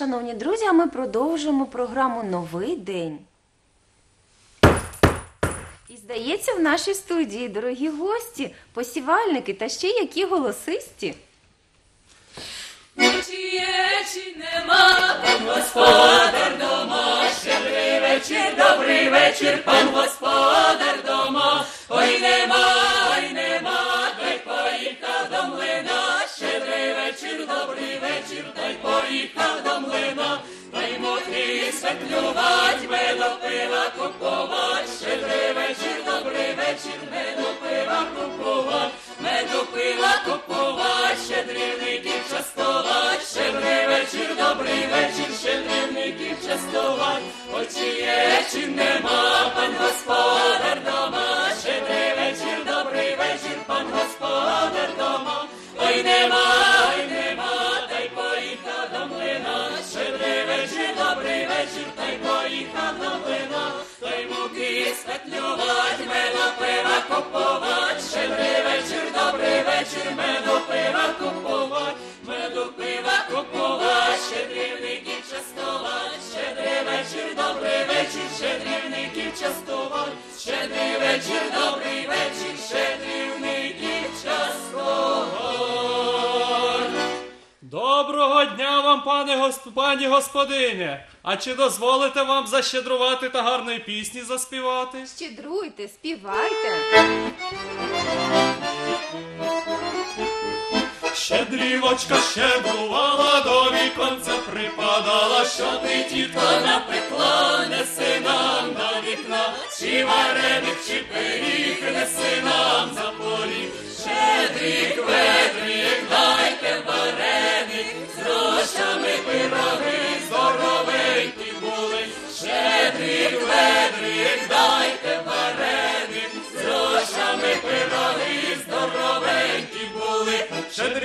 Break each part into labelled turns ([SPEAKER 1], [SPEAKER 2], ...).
[SPEAKER 1] Шановні друзі, а ми продовжуємо програму Новий день. І здається, в нашій студії дорогі гості, посівальники та ще які голосисті.
[SPEAKER 2] Чи є, нема, пан господар вечір, добрий вечір, пан господар дома, ой нема, й поїхав до млина, та й мухи светлювать, меду пива купувать, щедрий вечір, добрий вечір, меду пива купувать, меду пива купувать, щедрівників частувать, щедрий вечір, добрий вечір, щедрівників частувать, очі є, чи нема, пан господар дома, щедрий вечір, добрий вечір, пан господар дома, ой нема, вечір, та й поїхав до млина, та й муки светлювать, меду пива купувать, щедрий вечір, добрий вечір, меду пива купувать, меду пива купувать, щедрівників частувать, щедрий вечір, добрий вечір, щедрівників частувать, щедрий вечір, добрий вечір, щедрівників частувать.
[SPEAKER 3] Доброго дня вам, пане госп... пані господине. А чи дозволите вам защедрувати та гарної пісні заспівати?
[SPEAKER 1] Щедруйте, співайте.
[SPEAKER 3] Щедрівочка щедрувала, до віконця припадала, що ти Тітко
[SPEAKER 2] напекла, неси нам до вікна, чи вареник, чи пиріг, неси нам за поріг. Щедрик,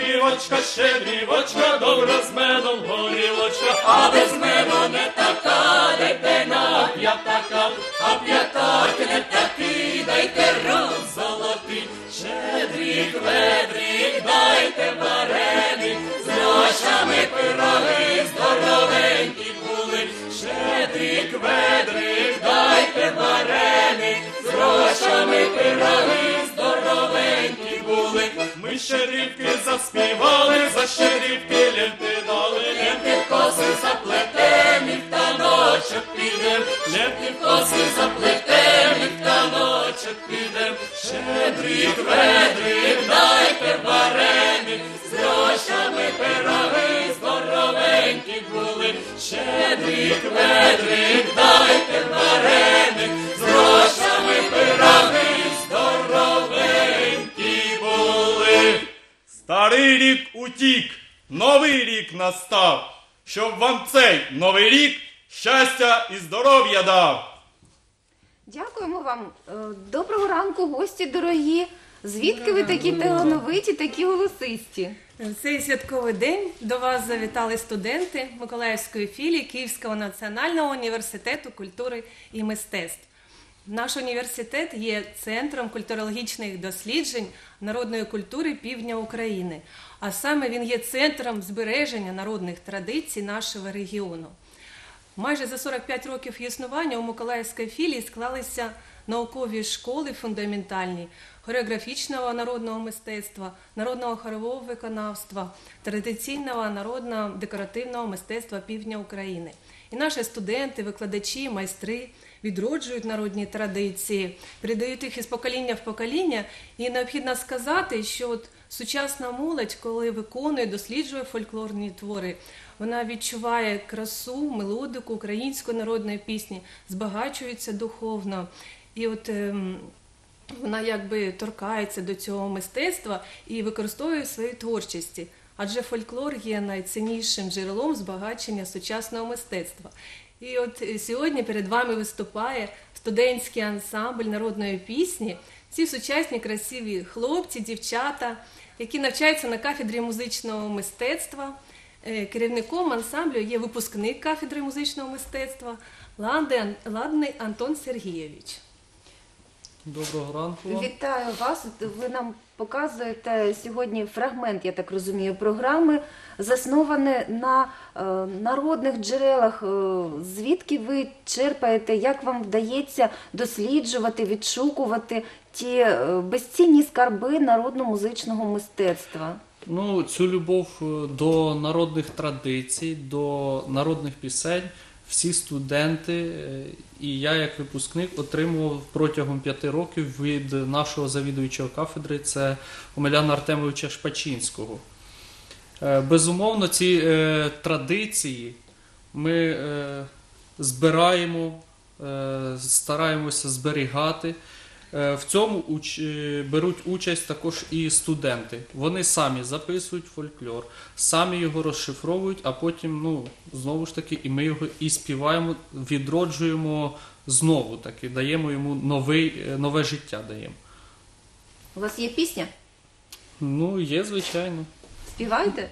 [SPEAKER 3] Щедрівочка, щедрівочка, добра з медом горілочка.
[SPEAKER 2] А без мене не така, дайте на п'ятака, а п'ятак не такий, дайте рук золотий, щедрик, ведрик, дайте вареник, з грошами пироги, здоровенькі були, щедрик, ведрик, дайте вареник, з грошами пироги, здоровенькі були.
[SPEAKER 3] Ми щедрівки заспівали, за щедрівки ленти дали, ленти
[SPEAKER 2] в коси заплетем, і в таночок підем, ленти в коси заплетем, і в підем, щедрик, ведрик, дайте вареник, з грошами пироги, здоровенькі були, щедрик, ведрик,
[SPEAKER 3] утік, новий рік настав, щоб вам цей новий рік щастя і здоров'я дав.
[SPEAKER 1] Дякуємо вам. Е, Доброго ранку, гості дорогі. Звідки ви такі талановиті, такі голосисті?
[SPEAKER 4] В цей святковий день до вас завітали студенти Миколаївської філії Київського національного університету культури і мистецтв. Наш університет є центром культурологічних досліджень народної культури півдня України, а саме він є центром збереження народних традицій нашого регіону. Майже за 45 років існування у Миколаївській філії склалися наукові школи фундаментальні хореографічного народного мистецтва, народного хорового виконавства, традиційного народного декоративного мистецтва півдня України. І наші студенти, викладачі, майстри відроджують народні традиції, передають їх із покоління в покоління. І необхідно сказати, що от сучасна молодь, коли виконує, досліджує фольклорні твори, вона відчуває красу, мелодику української народної пісні, збагачується духовно. І от ем, вона якби торкається до цього мистецтва і використовує в своїй творчості. Адже фольклор є найціннішим джерелом збагачення сучасного мистецтва. І от е, сьогодні перед вами виступає студентський ансамбль народної пісні. Ці сучасні красиві хлопці, дівчата, які навчаються на кафедрі музичного мистецтва. Е, Керівником ансамблю є випускник кафедри музичного мистецтва Ладний Антон Сергійович.
[SPEAKER 5] Доброго ранку.
[SPEAKER 1] Вітаю вас. Ви нам показуєте сьогодні фрагмент, я так розумію, програми, засноване на е, народних джерелах. Е, звідки ви черпаєте, як вам вдається досліджувати, відшукувати ті е, безцінні скарби народно-музичного мистецтва?
[SPEAKER 5] Ну, цю любов е, до народних традицій, до народних пісень всі студенти е, і я, як випускник, отримував протягом п'яти років від нашого завідуючого кафедри, це Омеляна Артемовича Шпачинського. Е, Безумовно, ці е, традиції ми збираємо, стараємося зберігати. Е, В цьому уч... е, беруть участь також і студенти. Вони самі записують фольклор, самі його розшифровують, а потім, ну, знову ж таки, і ми його і співаємо, відроджуємо знову таки, даємо йому новий, е, нове життя даємо.
[SPEAKER 1] У вас є пісня?
[SPEAKER 5] Ну, є, звичайно.
[SPEAKER 1] Співаєте?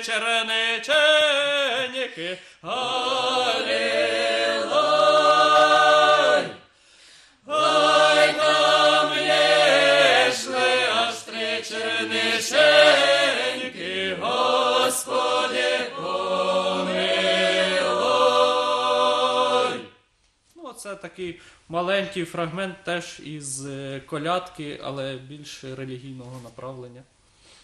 [SPEAKER 5] Черниченьки. Алілой. Ой, там йшли аж три черниченьки. Господи, помилуй. Ну, це такий маленький фрагмент теж із е, колядки, але більш релігійного направлення.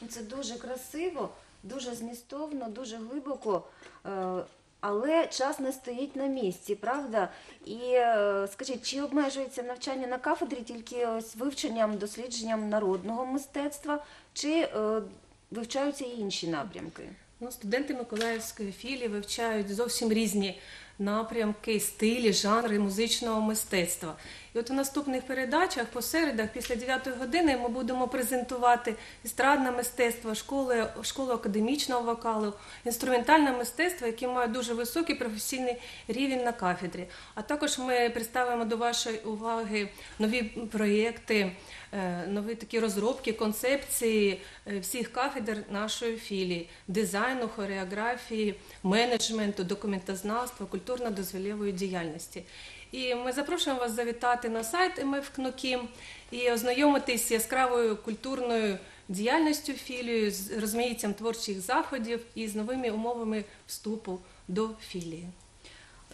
[SPEAKER 1] Це дуже красиво, дуже змістовно, дуже глибоко. е, Але час не стоїть на місці, правда? І е, скажіть, чи обмежується навчання на кафедрі тільки ось вивченням, дослідженням народного мистецтва, чи е, вивчаються і інші напрямки?
[SPEAKER 4] Ну, студенти Миколаївської філії вивчають зовсім різні напрямки, стилі, жанри музичного мистецтва. І от у наступних передачах по середах після 9 години ми будемо презентувати естрадне мистецтво, школи, школу академічного вокалу, інструментальне мистецтво, які мають дуже високий професійний рівень на кафедрі. А також ми представимо до вашої уваги нові проєкти, е, нові такі розробки, концепції е, всіх кафедр нашої філії: дизайну, хореографії, менеджменту, документознавства, культурно-дозвілєвої діяльності. І ми запрошуємо вас завітати на сайт МФ КНОКІМ і ознайомитись з яскравою культурною діяльністю філії, з розмаїттям творчих заходів і з новими умовами вступу до філії.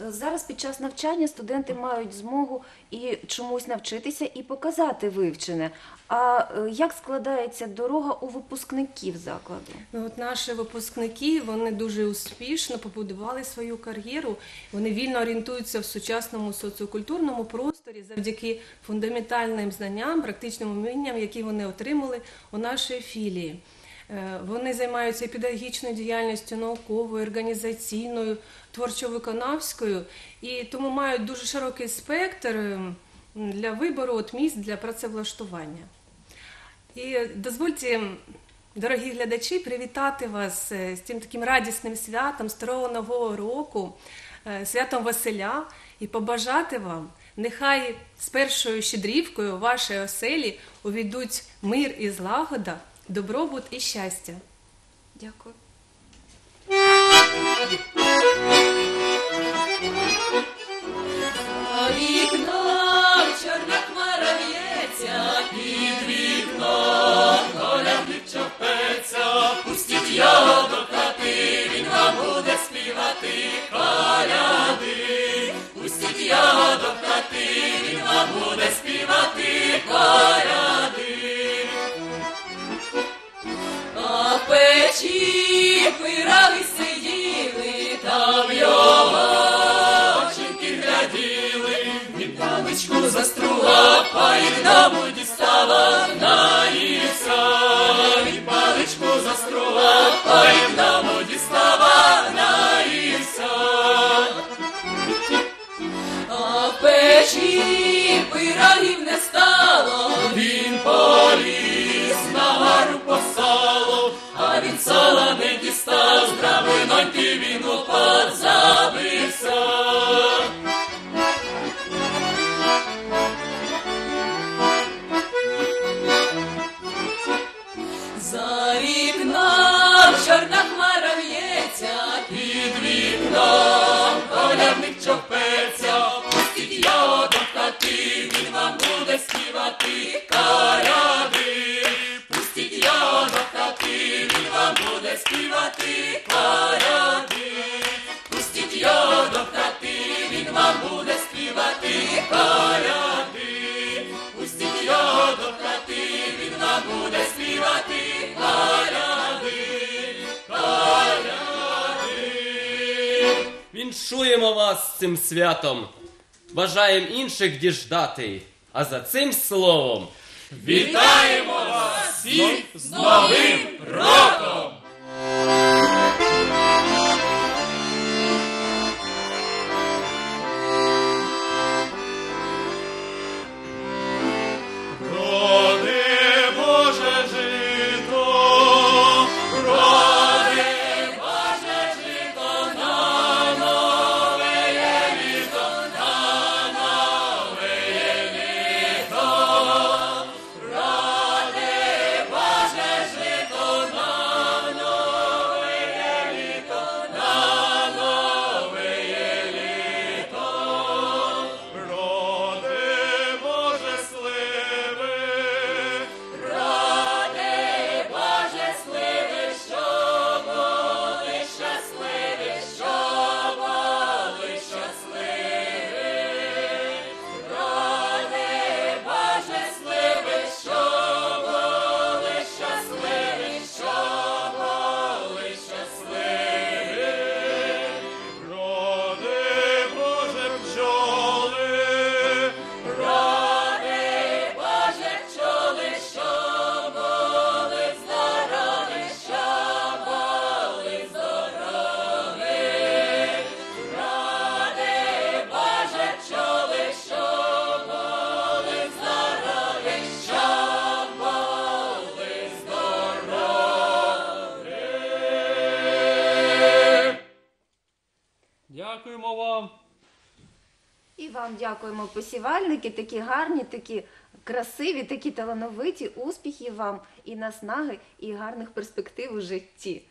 [SPEAKER 1] Зараз під час навчання студенти мають змогу і чомусь навчитися і показати вивчене. А е, як складається дорога у випускників закладу?
[SPEAKER 4] Ну, от наші випускники вони дуже успішно побудували свою кар'єру. Вони вільно орієнтуються в сучасному соціокультурному просторі завдяки фундаментальним знанням, практичним умінням, які вони отримали у нашій філії. Е, Вони займаються педагогічною діяльністю, науковою, організаційною, творчо-виконавською, і тому мають дуже широкий спектр ем, для вибору от місць для працевлаштування. І дозвольте, дорогі глядачі, привітати вас е, з цим таким радісним святом Старого Нового року, е, святом Василя, і побажати вам, нехай з першою щедрівкою в вашій оселі увійдуть мир і злагода, добробут і щастя.
[SPEAKER 1] Дякую.
[SPEAKER 2] А вікном чорна хмара в'ється, під вікном колядник чопеться, пустіть nos. Співати каряди, пустіть його до хати, він вам буде співати каряди, пустіть його до хати, він вам буде співати каряди, каряди.
[SPEAKER 6] Віншуємо вас з цим святом. Бажаєм інших діждати. А за цим словом
[SPEAKER 2] Вітаємо вас всіх з Новим роком!
[SPEAKER 5] Дякуємо вам.
[SPEAKER 1] І вам дякуємо, посівальники, такі гарні, такі красиві, такі талановиті. Успіхів вам і наснаги, і гарних перспектив у житті.